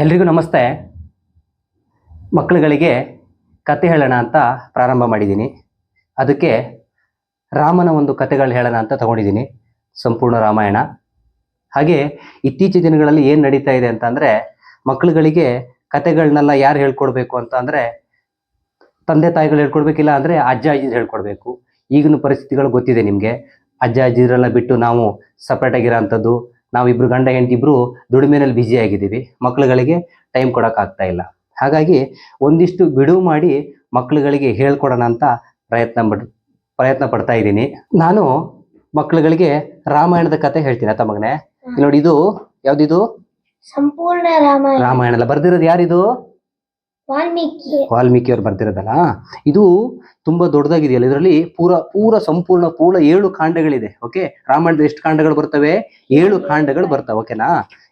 ಎಲ್ರಿಗೂ ನಮಸ್ತೆ. ಮಕ್ಕಳುಗಳಿಗೆ ಕತೆ ಹೇಳೋಣ ಅಂತ ಪ್ರಾರಂಭ ಮಾಡಿದ್ದೀನಿ. ಅದಕ್ಕೆ ರಾಮನ ಒಂದು ಕತೆಗಳು ಹೇಳೋಣ ಅಂತ ತಗೊಂಡಿದ್ದೀನಿ. ಸಂಪೂರ್ಣ ರಾಮಾಯಣ. ಹಾಗೆ ಇತ್ತೀಚಿನ ದಿನಗಳಲ್ಲಿ ಏನು ನಡೀತಾ ಇದೆ ಅಂತ ಅಂದರೆ ಮಕ್ಕಳುಗಳಿಗೆ ಕತೆಗಳನ್ನೆಲ್ಲ ಯಾರು ಹೇಳ್ಕೊಡ್ಬೇಕು ಅಂತ ಅಂದರೆ ತಂದೆ ತಾಯಿಗಳು ಹೇಳ್ಕೊಡ್ಬೇಕಿಲ್ಲ ಅಂದರೆ ಅಜ್ಜ ಅಜ್ಜಿ ಹೇಳ್ಕೊಡ್ಬೇಕು. ಈಗಿನ ಪರಿಸ್ಥಿತಿಗಳು ಗೊತ್ತಿದೆ ನಿಮಗೆ. ಅಜ್ಜ ಅಜ್ಜಿರೆಲ್ಲ ಬಿಟ್ಟು ನಾವು ಸಪ್ರೇಟ್ ಆಗಿರೋ ಅಂಥದ್ದು ನಾವಿಬ್ರು ಗಂಡ ಹೆಂಡತಿ ಇಬ್ರು ದುಡಿಮೆನಲ್ಲಿ ಬ್ಯುಸಿ ಆಗಿದ್ದೀವಿ. ಮಕ್ಕಳುಗಳಿಗೆ ಟೈಮ್ ಕೊಡೋಕ್ಕಾಗ್ತಾ ಇಲ್ಲ. ಹಾಗಾಗಿ ಒಂದಿಷ್ಟು ಬಿಡುವು ಮಾಡಿ ಮಕ್ಕಳುಗಳಿಗೆ ಹೇಳ್ಕೊಡೋಣ ಅಂತ ಪ್ರಯತ್ನ ಪ್ರಯತ್ನ ಪಡ್ತಾ ಇದ್ದೀನಿ. ನಾನು ಮಕ್ಕಳುಗಳಿಗೆ ರಾಮಾಯಣದ ಕತೆ ಹೇಳ್ತೀನಿ ಆತ ಮಗನೇ? ನೋಡಿ ಇದು ಯಾವ್ದಿದು? ಸಂಪೂರ್ಣ ರಾಮಾಯಣ. ರಾಮಾಯಣ ಅಲ್ಲ ಬರ್ದಿರೋದು ಯಾರಿದು? ವಾಲ್ಮೀಕಿ. ವಾಲ್ಮೀಕಿ ಅವ್ರು ಬರ್ದಿರೋದಲ್ಲ? ಇದು ತುಂಬಾ ದೊಡ್ಡದಾಗಿದೆಯಲ್ಲ? ಇದರಲ್ಲಿ ಪೂರ ಪೂರ ಸಂಪೂರ್ಣ ಪೂರ್ಣ ಏಳು ಕಾಂಡಗಳಿದೆ ಓಕೆ ರಾಮಾಯಣದ ಎಷ್ಟು ಕಾಂಡಗಳು ಬರ್ತವೆ? ಏಳು ಕಾಂಡಗಳು ಬರ್ತವೆ ಓಕೆನಾ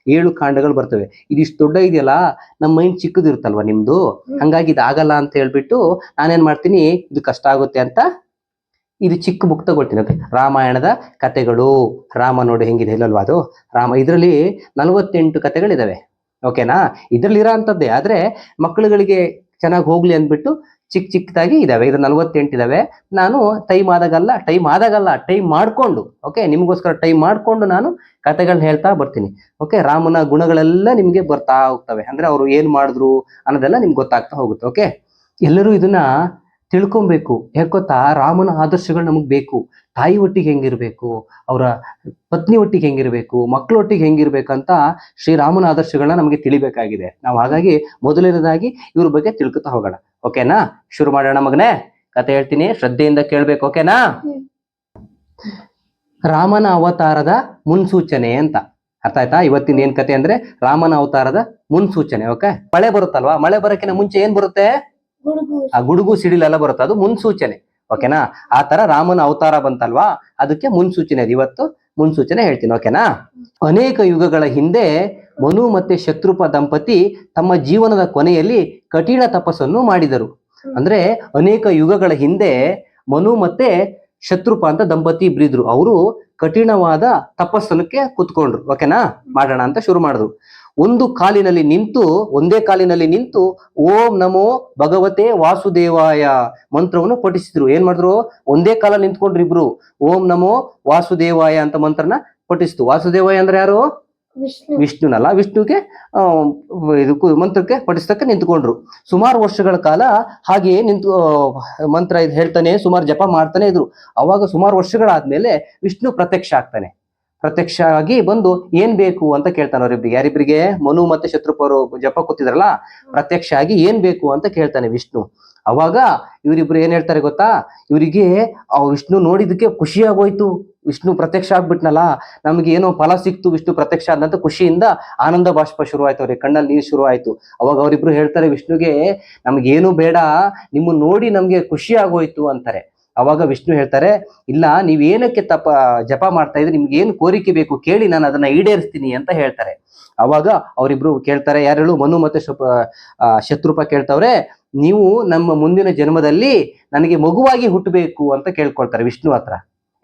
ಏಳು ಕಾಂಡಗಳು ಬರ್ತವೆ. ಇದಿಷ್ಟು ದೊಡ್ಡ ಇದೆಯಲ್ಲ ನಮ್ಮ ಮೈಂಡ್ ಚಿಕ್ಕದಿರುತ್ತಲ್ವಾ ನಿಮ್ದು? ಹಂಗಾಗಿ ಇದು ಆಗಲ್ಲ ಅಂತ ಹೇಳ್ಬಿಟ್ಟು ನಾನೇನ್ ಮಾಡ್ತೀನಿ ಇದು ಕಷ್ಟ ಆಗುತ್ತೆ ಅಂತ ಇದು ಚಿಕ್ಕ ಬುಕ್ ತಗೊಳ್ತೀನಿ ಓಕೆ ರಾಮಾಯಣದ ಕತೆಗಳು ರಾಮ ನೋಡಿ ಹೆಂಗಿದೆ ಇಲ್ಲಲ್ವಾ ಅದು? ರಾಮ ಇದರಲ್ಲಿ ನಲವತ್ತೆಂಟು ಕತೆಗಳಿದಾವೆ ಓಕೆನಾ ಇದ್ರಲ್ಲಿ ಇರೋ ಅಂಥದ್ದೇ ಆದ್ರೆ ಮಕ್ಕಳುಗಳಿಗೆ ಚೆನ್ನಾಗಿ ಹೋಗ್ಲಿ ಅಂದ್ಬಿಟ್ಟು ಚಿಕ್ಕ ಚಿಕ್ಕದಾಗಿ ಇದಾವೆ. ಇದು ನಲವತ್ತೆಂಟು ಇದಾವೆ. ನಾನು ಟೈಮ್ ಆದಾಗಲ್ಲ ಟೈಮ್ ಆದಾಗಲ್ಲ ಟೈಮ್ ಮಾಡಿಕೊಂಡು ಓಕೆ ನಿಮಗೋಸ್ಕರ ಟೈಮ್ ಮಾಡಿಕೊಂಡು ನಾನು ಕಥೆಗಳನ್ನ ಹೇಳ್ತಾ ಬರ್ತೀನಿ ಓಕೆ ರಾಮನ ಗುಣಗಳೆಲ್ಲ ನಿಮಗೆ ಬರ್ತಾ ಹೋಗ್ತವೆ. ಅಂದರೆ ಅವರು ಏನು ಮಾಡಿದ್ರು ಅನ್ನೋದೆಲ್ಲ ನಿಮ್ಗೆ ಗೊತ್ತಾಗ್ತಾ ಹೋಗುತ್ತೆ ಓಕೆ ಎಲ್ಲರೂ ಇದನ್ನ ತಿಳ್ಕೊಬೇಕು. ಯಾಕೊತ್ತಾ ರಾಮನ ಆದರ್ಶಗಳು ನಮಗೆ ಬೇಕು. ತಾಯಿ ಒಟ್ಟಿಗೆ ಹೆಂಗಿರಬೇಕು? ಅವರ ಪತ್ನಿ ಒಟ್ಟಿಗೆ ಹೆಂಗಿರಬೇಕು? ಮಕ್ಕಳ ಒಟ್ಟಿಗೆ ಹೆಂಗಿರ್ಬೇಕಂತ ಶ್ರೀರಾಮನ ಆದರ್ಶಗಳನ್ನ ನಮಗೆ ತಿಳಿಬೇಕಾಗಿದೆ. ನಾವು ಹಾಗಾಗಿ ಮೊದಲನೇದಾಗಿ ಇವ್ರ ಬಗ್ಗೆ ತಿಳ್ಕೊತಾ ಹೋಗೋಣ. ಓಕೆನಾ? ಶುರು ಮಾಡೋಣ ಮಗನೇ. ಕತೆ ಹೇಳ್ತೀನಿ ಶ್ರದ್ಧೆಯಿಂದ ಕೇಳ್ಬೇಕು ಓಕೆನಾ? ರಾಮನ ಅವತಾರದ ಮುನ್ಸೂಚನೆ ಅಂತ. ಅರ್ಥ ಆಯ್ತಾ? ಇವತ್ತಿನ ಏನ್ ಕತೆ ಅಂದ್ರೆ ರಾಮನ ಅವತಾರದ ಮುನ್ಸೂಚನೆ ಓಕೆ? ಮಳೆ ಬರುತ್ತಲ್ವಾ? ಮಳೆ ಬರೋಕ್ಕಿಂತ ಮುಂಚೆ ಏನ್ ಬರುತ್ತೆ? ಆ ಗುಡುಗು ಸಿಡಿಲೆಲ್ಲ ಬರುತ್ತೆ ಅದು ಮುನ್ಸೂಚನೆ ಓಕೆನಾ? ಆ ತರ ರಾಮನ ಅವತಾರ ಬಂತಲ್ವಾ? ಅದಕ್ಕೆ ಮುನ್ಸೂಚನೆ ಅದು ಇವತ್ತು ಮುನ್ಸೂಚನೆ ಹೇಳ್ತೀನಿ ಓಕೆನಾ? ಅನೇಕ ಯುಗಗಳ ಹಿಂದೆ ಮನು ಮತ್ತೆ ಶತ್ರುಪ ದಂಪತಿ ತಮ್ಮ ಜೀವನದ ಕೊನೆಯಲ್ಲಿ ಕಠಿಣ ತಪಸ್ಸನ್ನು ಮಾಡಿದರು. ಅಂದ್ರೆ ಅನೇಕ ಯುಗಗಳ ಹಿಂದೆ ಮನು ಮತ್ತೆ ಶತ್ರುಪ ಅಂತ ದಂಪತಿ ಇಬ್ರಿದ್ರು. ಅವರು ಕಠಿಣವಾದ ತಪಸ್ಸನಕ್ಕೆ ಕುತ್ಕೊಂಡ್ರು. ಓಕೆನಾ ಮಾಡೋಣ ಅಂತ ಶುರು ಮಾಡಿದ್ರು. ಒಂದು ಕಾಲಿನಲ್ಲಿ ನಿಂತು, ಒಂದೇ ಕಾಲಿನಲ್ಲಿ ನಿಂತು, ಓಂ ನಮೋ ಭಗವತೆ ವಾಸುದೇವಾಯ ಮಂತ್ರವನ್ನು ಪಠಿಸಿದ್ರು. ಏನ್ ಮಾಡಿದ್ರು? ಒಂದೇ ಕಾಲ ನಿಂತ್ಕೊಂಡ್ರು ಇಬ್ರು. ಓಂ ನಮೋ ವಾಸುದೇವಾಯ ಅಂತ ಮಂತ್ರನ ಪಠಿಸ್ತು. ವಾಸುದೇವಾಯ ಅಂದ್ರೆ ಯಾರು? ವಿಷ್ಣುನಲ್ಲ ವಿಷ್ಣುಗೆ ಆ, ಇದು ಕು- ಮಂತ್ರಕ್ಕೆ ಪಠಿಸ್ತಕ್ಕೆ ನಿಂತ್ಕೊಂಡ್ರು. ಸುಮಾರು ವರ್ಷಗಳ ಕಾಲ ಹಾಗೆಯೇ ನಿಂತು ಮಂತ್ರ ಇದು ಹೇಳ್ತಾನೆ ಸುಮಾರು ಜಪ ಮಾಡ್ತಾನೆ ಇದ್ರು. ಅವಾಗ ಸುಮಾರು ವರ್ಷಗಳಾದ್ಮೇಲೆ ವಿಷ್ಣು ಪ್ರತ್ಯಕ್ಷ ಆಗ್ತಾನೆ. ಪ್ರತ್ಯಕ್ಷ ಆಗಿ ಬಂದು ಏನ್ ಬೇಕು ಅಂತ ಕೇಳ್ತಾನೆ ಅವರಿಬ್ರಿಗೆ. ಯಾರಿಬ್ರಿಗೆ? ಮನು ಮತ್ತೆ ಶತ್ರುಪರು ಜಪ ಕೂತಿದ್ರಲ್ಲ ಪ್ರತ್ಯಕ್ಷ ಆಗಿ ಏನ್ ಬೇಕು ಅಂತ ಕೇಳ್ತಾನೆ ವಿಷ್ಣು. ಅವಾಗ ಇವರಿಬ್ರು ಏನ್ ಹೇಳ್ತಾರೆ ಗೊತ್ತಾ? ಇವರಿಗೆ, ಆ ವಿಷ್ಣು ನೋಡಿದಕ್ಕೆ ಖುಷಿ ಆಗೋಯ್ತು ವಿಷ್ಣು ಪ್ರತ್ಯಕ್ಷ ಆಗ್ಬಿಟ್ನಲ್ಲ, ನಮ್ಗೆ ಏನೋ ಫಲ ಸಿಕ್ತು, ವಿಷ್ಣು ಪ್ರತ್ಯಕ್ಷ ಆದಂತ ಖುಷಿಯಿಂದ ಆನಂದ ಬಾಷ್ಪ ಶುರು ಆಯ್ತು ಅವ್ರಿಗೆ, ಕಣ್ಣಲ್ಲಿ ನೀರು ಶುರು ಆಯ್ತು ಅವಾಗ ಅವರಿಬ್ರು ಹೇಳ್ತಾರೆ ವಿಷ್ಣುಗೆ, ನಮ್ಗೇನು ಬೇಡ ನಿಮ್ಮನ್ನ ನೋಡಿ ನಮ್ಗೆ ಖುಷಿ ಆಗೋಯ್ತು ಅಂತಾರೆ. ಅವಾಗ ವಿಷ್ಣು ಹೇಳ್ತಾರೆ, ಇಲ್ಲ ನೀವೇನಕ್ಕೆ ತಪ, ಜಪ ಮಾಡ್ತಾ ಇದ್ರೆ? ನಿಮ್ಗೆ ಏನು ಕೋರಿಕೆ ಬೇಕು ಕೇಳಿ, ನಾನು ಅದನ್ನ ಈಡೇರಿಸ್ತೀನಿ ಅಂತ ಹೇಳ್ತಾರೆ. ಅವಾಗ ಅವರಿಬ್ರು ಕೇಳ್ತಾರೆ, ಯಾರು ಮನು ಮತ್ತೆ ಶತ್ರುಪ ಕೇಳ್ತವ್ರೆ, ನೀವು ನಮ್ಮ ಮುಂದಿನ ಜನ್ಮದಲ್ಲಿ ನನಗೆ ಮಗುವಾಗಿ ಹುಟ್ಟಬೇಕು ಅಂತ ಕೇಳ್ಕೊಳ್ತಾರೆ ವಿಷ್ಣು ಹತ್ರ.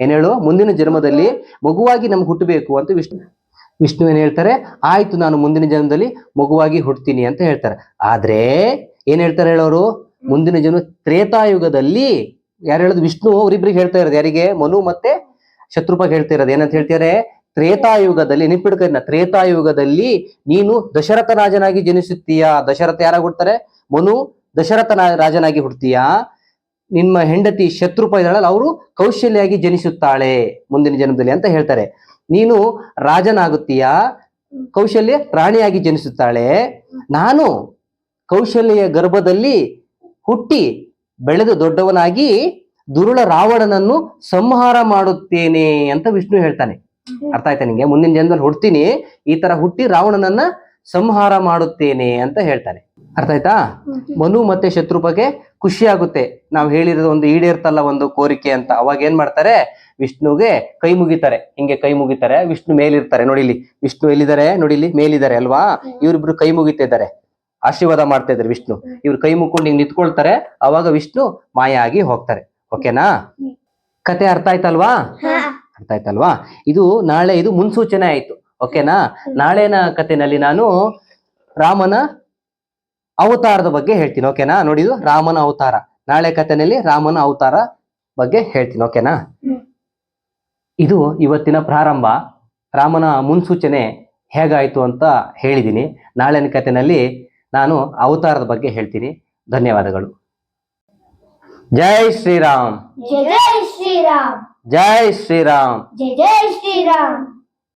ಏನ್ ಹೇಳು? ಮುಂದಿನ ಜನ್ಮದಲ್ಲಿ ಮಗುವಾಗಿ ನಮ್ಗೆ ಹುಟ್ಟಬೇಕು ಅಂತ ವಿಷ್ಣು ವಿಷ್ಣು ಏನ್ ಹೇಳ್ತಾರೆ? ಆಯ್ತು, ನಾನು ಮುಂದಿನ ಜನ್ಮದಲ್ಲಿ ಮಗುವಾಗಿ ಹುಟ್ತೀನಿ ಅಂತ ಹೇಳ್ತಾರೆ. ಆದ್ರೆ ಏನ್ ಹೇಳ್ತಾರೆ ಹೇಳೋರು? ಮುಂದಿನ ಜನ್ಮ ತ್ರೇತಾಯುಗದಲ್ಲಿ ಯಾರು ಹೇಳೋದು? ವಿಷ್ಣು ಅವರಿಬ್ರಿಗೆ ಹೇಳ್ತಾ ಇರೋದು. ಯಾರಿಗೆ? ಮನು ಮತ್ತೆ ಶತ್ರುಪ ಹೇಳ್ತಾ ಇರೋದು. ಏನಂತ ಹೇಳ್ತಾರೆ ತ್ರೇತಾಯುಗದಲ್ಲಿ ನೆನ್ಪಿಡ್ಕನ್ನ ತ್ರೇತಾಯುಗದಲ್ಲಿ ನೀನು ದಶರಥ ರಾಜನಾಗಿ ಜನಿಸುತ್ತೀಯಾ? ದಶರಥ ಯಾರಾಗಿ ಹುಡ್ತಾರೆ ಮನು ದಶರಥ ರಾಜನಾಗಿ ಹುಡ್ತೀಯಾ ನಿಮ್ಮ ಹೆಂಡತಿ ಶತ್ರುಪ ಇದ್ದಾಳಲ್ಲ ಅವರು ಕೌಶಲ್ಯಾಗಿ ಜನಿಸುತ್ತಾಳೆ ಮುಂದಿನ ಜನ್ಮದಲ್ಲಿ ಅಂತ ಹೇಳ್ತಾರೆ. ನೀನು ರಾಜನಾಗುತ್ತೀಯಾ? ಕೌಶಲ್ಯ ರಾಣಿಯಾಗಿ ಜನಿಸುತ್ತಾಳೆ. ನಾನು ಕೌಶಲ್ಯ ಗರ್ಭದಲ್ಲಿ ಹುಟ್ಟಿ ಬೆಳೆದು ದೊಡ್ಡವನಾಗಿ ದುರುಳ ರಾವಣನನ್ನು ಸಂಹಾರ ಮಾಡುತ್ತೇನೆ ಅಂತ ವಿಷ್ಣು ಹೇಳ್ತಾನೆ. ಅರ್ಥ ಆಯ್ತಾ ನಿಂಗೆ? ಮುಂದಿನ ಜನ್ಮದಲ್ಲಿ ಹುಡ್ತೀನಿ ಈ ತರ ಹುಟ್ಟಿ ರಾವಣನನ್ನ ಸಂಹಾರ ಮಾಡುತ್ತೇನೆ ಅಂತ ಹೇಳ್ತಾನೆ. ಅರ್ಥ ಆಯ್ತಾ? ಮನು ಮತ್ತೆ ಶತ್ರುಪಗೆ ಖುಷಿ ಆಗುತ್ತೆ ನಾವು ಹೇಳಿರೋದು ಒಂದು ಈಡೇರ್ತಲ್ಲ ಒಂದು ಕೋರಿಕೆ ಅಂತ. ಅವಾಗ ಏನ್ ಮಾಡ್ತಾರೆ? ವಿಷ್ಣುಗೆ ಕೈ ಮುಗಿತಾರೆ. ಹಿಂಗೆ ಕೈ ಮುಗಿತಾರೆ. ವಿಷ್ಣು ಮೇಲಿರ್ತಾರೆ. ನೋಡಿ ಇಲ್ಲಿ ವಿಷ್ಣು ಎಲ್ಲಿದ್ದಾರೆ? ನೋಡಿ ಇಲ್ಲಿ ಮೇಲಿದ್ದಾರೆ ಅಲ್ವಾ? ಇವ್ರಿಬ್ರು ಕೈ ಮುಗಿತಿದ್ದಾರೆ. ಆಶೀರ್ವಾದ ಮಾಡ್ತಾ ಇದ್ದಾರೆ ವಿಷ್ಣು. ಇವ್ರು ಕೈ ಮುಕ್ಕೊಂಡು ಹಿಂಗ್ ನಿಂತ್ಕೊಳ್ತಾರೆ ಅವಾಗ ವಿಷ್ಣು ಮಾಯ ಆಗಿ ಹೋಗ್ತಾರೆ. ಓಕೆನಾ? ಕತೆ ಅರ್ಥ ಆಯ್ತಲ್ವಾ? ಅರ್ಥ ಆಯ್ತಲ್ವಾ? ಇದು ನಾಳೆ ಇದು ಮುನ್ಸೂಚನೆ ಆಯ್ತು. ಓಕೆನಾ? ನಾಳೆನ ಕಥೆನಲ್ಲಿ ನಾನು ರಾಮನ ಅವತಾರದ ಬಗ್ಗೆ ಹೇಳ್ತೀನಿ. ಓಕೆನಾ? ನೋಡಿದು ರಾಮನ ಅವತಾರ. ನಾಳೆ ಕಥೆನಲ್ಲಿ ರಾಮನ ಅವತಾರ ಬಗ್ಗೆ ಹೇಳ್ತೀನಿ. ಓಕೆನಾ? ಇದು ಇವತ್ತಿನ ಪ್ರಾರಂಭ. ರಾಮನ ಮುನ್ಸೂಚನೆ ಹೇಗಾಯ್ತು ಅಂತ ಹೇಳಿದ್ದೀನಿ. ನಾಳೆನ ಕಥೆನಲ್ಲಿ ನಾನು ಅವತಾರದ ಬಗ್ಗೆ ಹೇಳ್ತೀನಿ. ಧನ್ಯವಾದಗಳು. ಜೈ ಶ್ರೀರಾಮ್. ಜೈ ಜಯ ಶ್ರೀರಾಮ್. ಜೈ ಶ್ರೀರಾಮ್. ಜೈ ಶ್ರೀರಾಮ್.